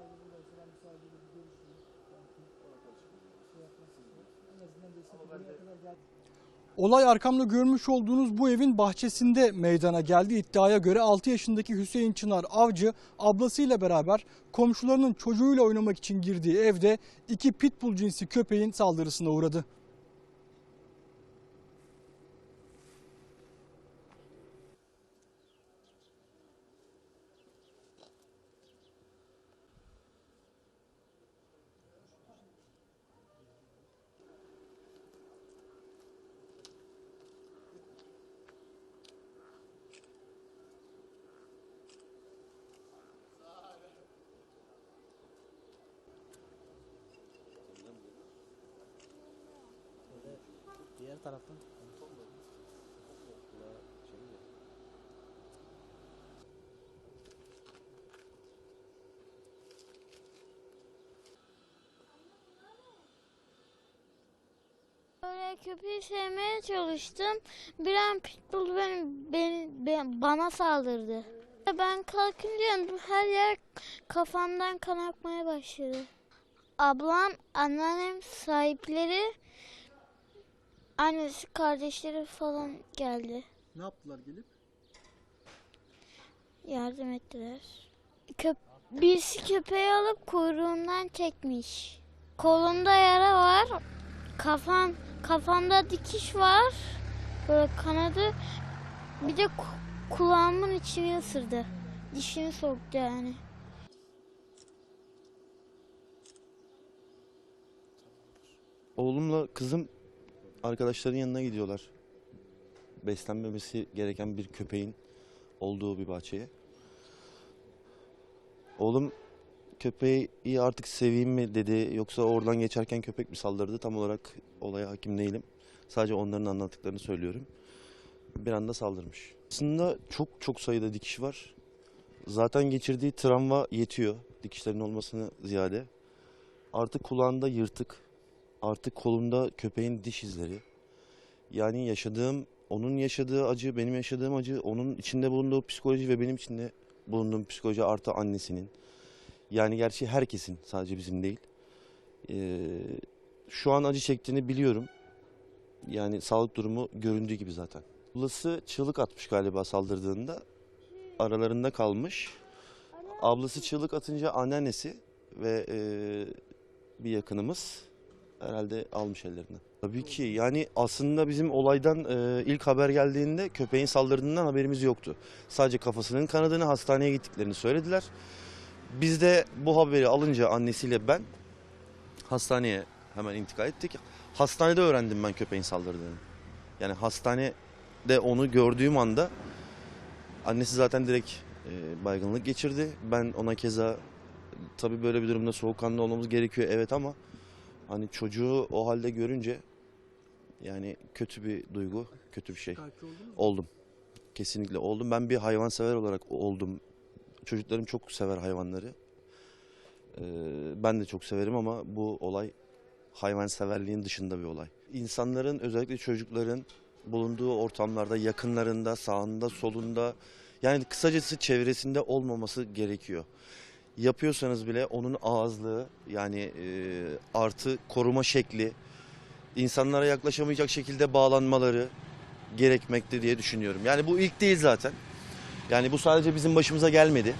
sahibiyle, buranın sahibiyle bir görüşeyim. Belki şey. Olay arkamda görmüş olduğunuz bu evin bahçesinde meydana geldi. İddiaya göre 6 yaşındaki Hüseyin Çınar Avcı ablasıyla beraber komşularının çocuğuyla oynamak için girdiği evde iki pitbull cinsi köpeğin saldırısına uğradı. Diğer taraftan. Böyle köpeği sevmeye çalıştım. Bir an pitbull beni, beni, ben- bana saldırdı. Ben kalkınca her yer kafamdan kan akmaya başladı. Ablam, anneannem sahipleri, annesi, kardeşleri falan geldi. Ne yaptılar gelip? Yardım ettiler. Köp birisi köpeği alıp kuyruğundan çekmiş. Kolunda yara var. Kafam kafamda dikiş var. Böyle kanadı. Bir de ku- kulağımın içini ısırdı. Dişini soktu yani. Oğlumla kızım arkadaşların yanına gidiyorlar. Beslenmemesi gereken bir köpeğin olduğu bir bahçeye. Oğlum köpeği artık seveyim mi dedi yoksa oradan geçerken köpek mi saldırdı tam olarak olaya hakim değilim. Sadece onların anlattıklarını söylüyorum. Bir anda saldırmış. Aslında çok çok sayıda dikiş var. Zaten geçirdiği travma yetiyor dikişlerin olmasını ziyade. Artık kulağında yırtık, artık kolumda köpeğin diş izleri. Yani yaşadığım, onun yaşadığı acı, benim yaşadığım acı, onun içinde bulunduğu psikoloji ve benim içinde bulunduğum psikoloji artı annesinin. Yani gerçi herkesin, sadece bizim değil. Ee, şu an acı çektiğini biliyorum. Yani sağlık durumu göründüğü gibi zaten. Ablası çığlık atmış galiba saldırdığında. Aralarında kalmış. Ablası çığlık atınca anneannesi ve e, bir yakınımız herhalde almış ellerine. Tabii ki yani aslında bizim olaydan e, ilk haber geldiğinde köpeğin saldırdığından haberimiz yoktu. Sadece kafasının kanadını hastaneye gittiklerini söylediler. Biz de bu haberi alınca annesiyle ben hastaneye hemen intikal ettik. Hastanede öğrendim ben köpeğin saldırdığını. Yani hastanede onu gördüğüm anda annesi zaten direkt e, baygınlık geçirdi. Ben ona keza tabii böyle bir durumda soğukkanlı olmamız gerekiyor evet ama hani çocuğu o halde görünce yani kötü bir duygu, kötü bir şey. Oldum. Kesinlikle oldum. Ben bir hayvansever olarak oldum. Çocuklarım çok sever hayvanları. Ee, ben de çok severim ama bu olay hayvanseverliğin dışında bir olay. İnsanların özellikle çocukların bulunduğu ortamlarda yakınlarında, sağında, solunda yani kısacası çevresinde olmaması gerekiyor yapıyorsanız bile onun ağızlığı yani e, artı koruma şekli insanlara yaklaşamayacak şekilde bağlanmaları gerekmekte diye düşünüyorum. Yani bu ilk değil zaten. Yani bu sadece bizim başımıza gelmedi.